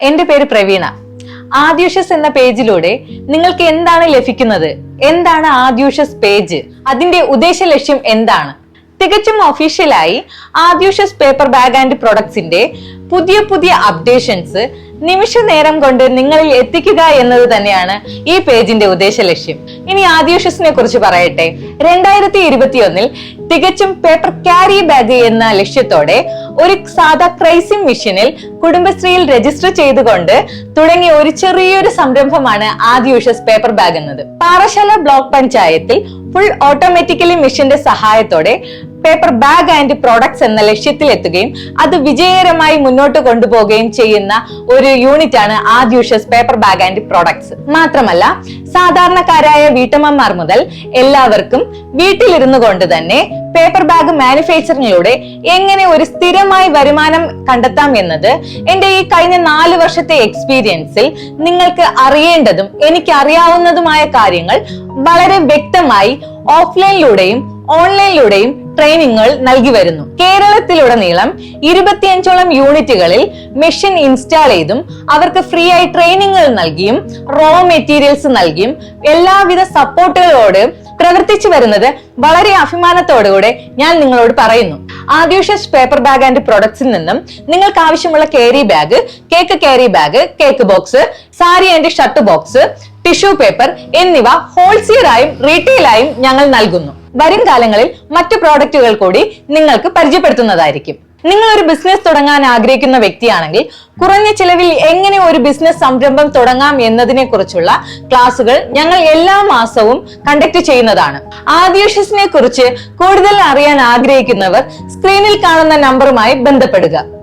എന്റെ പേര് പ്രവീണ. ആദ്യൂഷസ് എന്ന പേജിലൂടെ നിങ്ങൾക്ക് എന്താണ് ലഭിക്കുന്നത്? എന്താണ് ആദ്യൂഷസ് പേജ്? അതിന്റെ ഉദ്ദേശ ലക്ഷ്യം എന്താണ്? തികച്ചും ഒഫീഷ്യലായി ആദ്യൂഷസ് പേപ്പർ ബാഗ് ആൻഡ് പ്രൊഡക്ട്സിന്റെ പുതിയ പുതിയ അപ്ഡേഷൻസ് നിമിഷ നേരം കൊണ്ട് നിങ്ങളിൽ എത്തിക്കുക എന്നത് തന്നെയാണ് ഈ പേജിന്റെ ഉദ്ദേശ ലക്ഷ്യം. ഇനി ആദ്യൂഷസിനെ കുറിച്ച് പറയട്ടെ. രണ്ടായിരത്തി ഇരുപത്തിയൊന്നിൽ തികച്ചും പേപ്പർ ക്യാരി ബാഗ് എന്ന ലക്ഷ്യത്തോടെ ഒരു സാധാ ക്രൈസിംഗ് മിഷനിൽ കുടുംബശ്രീയിൽ രജിസ്റ്റർ ചെയ്തുകൊണ്ട് തുടങ്ങിയ ഒരു ചെറിയൊരു സംരംഭമാണ് ആദ്യൂഷസ് പേപ്പർ ബാഗ് എന്നത്. പാറശാല ബ്ലോക്ക് പഞ്ചായത്തിൽ ഫുൾ ഓട്ടോമാറ്റിക്കലി മിഷന്റെ സഹായത്തോടെ പേപ്പർ ബാഗ് ആൻഡ് പ്രോഡക്ട്സ് എന്ന ലക്ഷ്യത്തിൽ എത്തുകയും അത് വിജയകരമായി മുന്നോട്ട് കൊണ്ടുപോകുകയും ചെയ്യുന്ന ഒരു യൂണിറ്റ് ആണ് Aadyushas paper bag and products മാത്രമല്ല സാധാരണക്കാരായ വീട്ടമ്മമാർ മുതൽ എല്ലാവർക്കും വീട്ടിലിരുന്നു കൊണ്ട് തന്നെ പേപ്പർ ബാഗ് മാനുഫാക്ചറിങ്ങിലൂടെ എങ്ങനെ ഒരു സ്ഥിരമായി വരുമാനം കണ്ടെത്താം എന്നത് എന്റെ ഈ കഴിഞ്ഞ നാല് വർഷത്തെ എക്സ്പീരിയൻസിൽ നിങ്ങൾക്ക് അറിയേണ്ടതും എനിക്ക് അറിയാവുന്നതുമായ കാര്യങ്ങൾ വളരെ വ്യക്തമായി ഓഫ്ലൈനിലൂടെയും ഓൺലൈനിലൂടെയും ട്രെയിനിങ്ങുകൾ നൽകി വരുന്നു. കേരളത്തിലുടനീളം ഇരുപത്തിയഞ്ചോളം യൂണിറ്റുകളിൽ മെഷീൻ ഇൻസ്റ്റാൾ ചെയ്തും അവർക്ക് ഫ്രീ ആയി ട്രെയിനിങ്ങുകൾ നൽകിയും റോ മെറ്റീരിയൽസ് നൽകിയും എല്ലാവിധ സപ്പോർട്ടുകളോട് പ്രവർത്തിച്ചു വരുന്നത് വളരെ അഭിമാനത്തോടുകൂടെ ഞാൻ നിങ്ങളോട് പറയുന്നു. ആദ്യൂഷസ് പേപ്പർ ബാഗ് ആൻഡ് പ്രൊഡക്ട്സിൽ നിന്നും നിങ്ങൾക്ക് ആവശ്യമുള്ള carry bag cake carry bag cake box sari and shirt box tissue paper എന്നിവ ഹോൾസെയിലായും റീറ്റെയിലായും ഞങ്ങൾ നൽകുന്നു. വരും കാലങ്ങളിൽ മറ്റു പ്രോഡക്റ്റുകൾ കൂടി നിങ്ങൾക്ക് പരിചയപ്പെടുത്തുന്നതായിരിക്കും. നിങ്ങൾ ഒരു ബിസിനസ് തുടങ്ങാൻ ആഗ്രഹിക്കുന്ന വ്യക്തിയാണെങ്കിൽ കുറഞ്ഞ ചിലവിൽ എങ്ങനെ ഒരു ബിസിനസ് സംരംഭം തുടങ്ങാം എന്നതിനെ കുറിച്ചുള്ള ക്ലാസുകൾ ഞങ്ങൾ എല്ലാ മാസവും കണ്ടക്ട് ചെയ്യുന്നതാണ്. ആദ്യോഷസിനെ കുറിച്ച് കൂടുതൽ അറിയാൻ ആഗ്രഹിക്കുന്നവർ സ്ക്രീനിൽ കാണുന്ന നമ്പറുമായി ബന്ധപ്പെടുക.